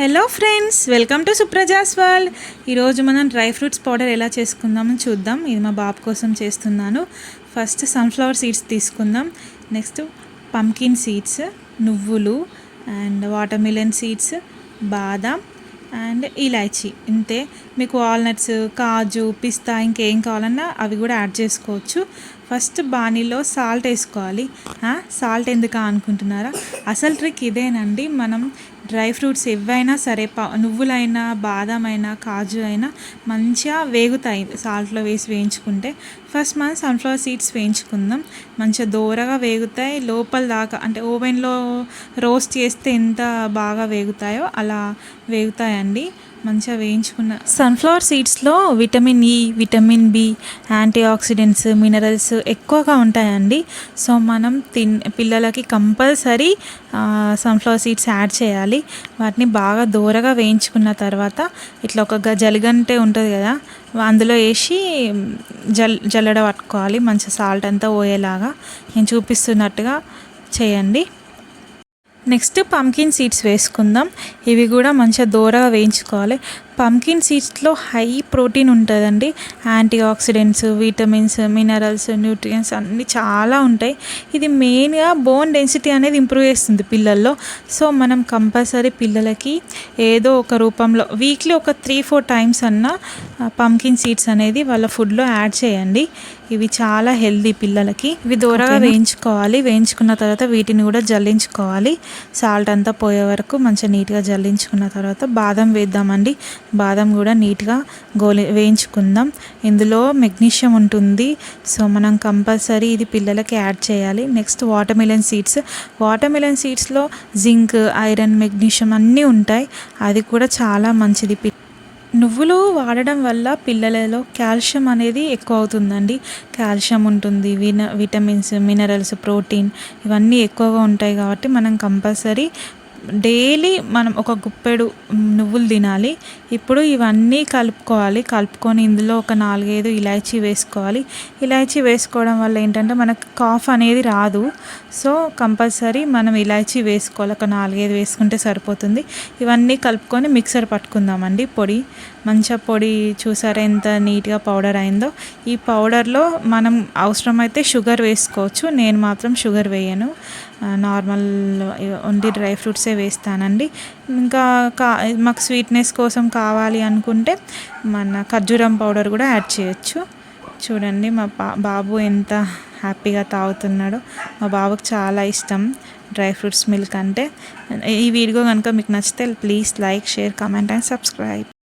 Hello friends welcome to Supraja's world ఈరోజు మనం dry fruits powder ఎలా చేసుకుందామని చూద్దాం. ఇది మా బాబు కోసం చేస్తున్నాను. ఫస్ట్ సన్ఫ్లవర్ సీడ్స్ తీసుకుందాం. నెక్స్ట్ పంకిన్ సీడ్స్ నువ్వులు అండ్ వాటర్మిలన్ సీడ్స్ బాదం అండ్ ఇలాచీ. ఇంతే. మీకు వాల్నట్స్ కాజు పిస్తా ఇంకేం కావాలన్నా అవి కూడా యాడ్ చేసుకోవచ్చు. ఫస్ట్ బాణీలో సాల్ట్ వేసుకోవాలి. సాల్ట్ ఎందుకు అనుకుంటున్నారా? అసలు ట్రిక్ ఇదేనండి. మనం డ్రై ఫ్రూట్స్ ఎవైనా సరే ప నువ్వులైనా బాదం అయినా కాజు అయినా మంచిగా వేగుతాయి. సాల్ట్లో వేసి వేయించుకుంటే ఫస్ట్ మనం సన్ఫ్లవర్ సీడ్స్ వేయించుకుందాం. మంచిగా దోరగా వేగుతాయి. లోపల దాకా అంటే ఓవెన్లో రోస్ట్ చేస్తే ఎంత బాగా వేగుతాయో అలా వేగుతాయండి. మంచిగా వేయించుకున్న. Sunflower సీడ్స్లో vitamin E vitamin B antioxidants minerals ఎక్కువగా ఉంటాయండి. సో మనం తిన్ పిల్లలకి కంపల్సరీ సన్ఫ్లవర్ సీడ్స్ యాడ్ చేయాలి. వాటిని బాగా దూరగా వేయించుకున్న తర్వాత ఇట్లా ఒక జలిగంటే ఉంటుంది కదా అందులో వేసి జల్ జల్లడ పట్టుకోవాలి. మంచి సాల్ట్ అంతా పోయేలాగా. నేను చూపిస్తున్నట్టుగా చేయండి. నెక్స్ట్ పంకిన్ సీడ్స్ వేసుకుందాం. ఇవి కూడా మంచిగా దూరగా వేయించుకోవాలి. పంకిన్ సీడ్స్లో హై ప్రోటీన్ ఉంటుందండి. Antioxidants vitamins minerals nutrients అన్నీ చాలా ఉంటాయి. ఇది మెయిన్గా బోన్ డెన్సిటీ అనేది ఇంప్రూవ్ చేస్తుంది పిల్లల్లో. సో మనం కంపల్సరీ పిల్లలకి ఏదో ఒక రూపంలో వీక్లీ ఒక త్రీ ఫోర్ టైమ్స్ అన్న పంకిన్ సీడ్స్ అనేది వాళ్ళ ఫుడ్లో యాడ్ చేయండి. ఇవి చాలా హెల్దీ పిల్లలకి. ఇవి దూరగా వేయించుకోవాలి. వేయించుకున్న తర్వాత వీటిని కూడా జల్లించుకోవాలి. సాల్ట్ అంతా పోయే వరకు మంచిగా నీట్గా జల్లించుకున్న తర్వాత బాదం వేద్దామండి. బాదం కూడా నీట్గా గోలి వేయించుకుందాం. ఇందులో మెగ్నీషియం ఉంటుంది. సో మనం కంపల్సరీ ఇది పిల్లలకి యాడ్ చేయాలి. Next watermelon seeds. Water melon సీడ్స్లో జింక్ ఐరన్ మెగ్నీషియం అన్నీ ఉంటాయి. అది కూడా చాలా మంచిది. నువ్వులు వాడడం వల్ల పిల్లలలో కాల్షియం అనేది ఎక్కువ అవుతుందండి. కాల్షియం ఉంటుంది విన విటమిన్స్ మినరల్స్ ప్రోటీన్ ఇవన్నీ ఎక్కువగా ఉంటాయి కాబట్టి మనం కంపల్సరీ డైలీ మనం ఒక గుప్పెడు నువ్వులు తినాలి. ఇప్పుడు ఇవన్నీ కలుపుకోవాలి. కలుపుకొని ఇందులో ఒక నాలుగైదు ఇలాచీ వేసుకోవాలి. ఇలాచీ వేసుకోవడం వల్ల ఏంటంటే మనకు కాఫ్ అనేది రాదు. సో కంపల్సరీ మనం ఇలాచీ వేసుకోవాలి. ఒక నాలుగైదు వేసుకుంటే సరిపోతుంది. ఇవన్నీ కలుపుకొని మిక్సర్ పట్టుకుందామండి. పొడి మంచిగా పొడి చూసారా ఎంత నీట్గా పౌడర్ అయిందో. ఈ పౌడర్లో మనం అవసరమైతే షుగర్ వేసుకోవచ్చు. నేను మాత్రం షుగర్ వేయను. నార్మల్ ఓన్లీ డ్రై ఫ్రూట్స్ ఫ్రూట్సే వేస్తానండి. ఇంకా కా మాకు స్వీట్నెస్ కోసం కావాలి అనుకుంటే మన ఖర్జూరం పౌడర్ కూడా యాడ్ చేయొచ్చు. చూడండి మా బాబు ఎంత హ్యాపీగా తాగుతున్నాడో. మా బాబుకి చాలా ఇష్టం డ్రై ఫ్రూట్స్ మిల్క్ అంటే. ఈ వీడియో కనుక మీకు నచ్చితే please like share comment and subscribe.